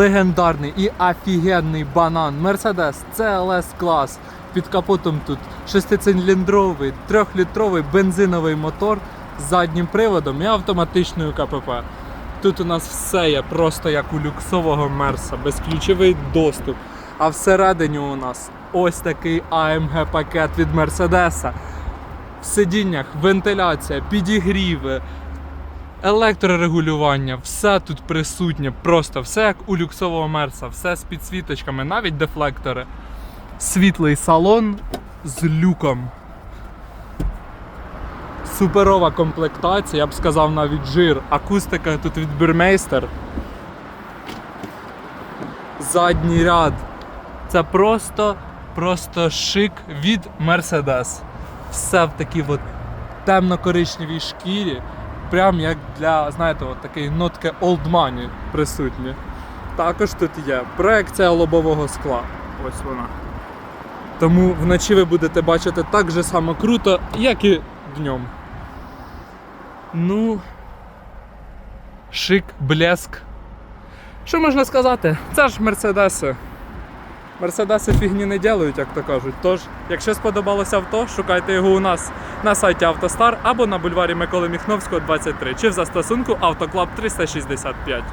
Легендарний і офігенний банан Mercedes CLS клас. Під капотом тут шестициліндровий, трьохлітровий бензиновий мотор з заднім приводом і автоматичною КПП. Тут у нас все є просто як у люксового мерса, безключовий доступ. А всередині у нас ось такий AMG пакет від Мерседеса. В сидіннях вентиляція, підігріви, електрорегулювання, все тут присутнє, просто все як у люксового мерса, все з підсвіточками, навіть дефлектори. Світлий салон з люком. Суперова комплектація, я б сказав навіть жир. Акустика тут від Burmeister. Задній ряд. Це просто, просто шик від Mercedes. Все в такій от темно-коричневій шкірі. Прям як для, знаєте, от такої нотки old money присутні. Також тут є проекція лобового скла. Ось вона. Тому вночі ви будете бачити так же само круто, як і днем. Ну. Шик, блеск. Що можна сказати? Це ж мерседеси. Мерседеси фігні не ділають, як то кажуть. Тож, якщо сподобалося авто, шукайте його у нас на сайті Автостар або на бульварі Миколи Міхновського, 23, чи в застосунку Автоклаб 365.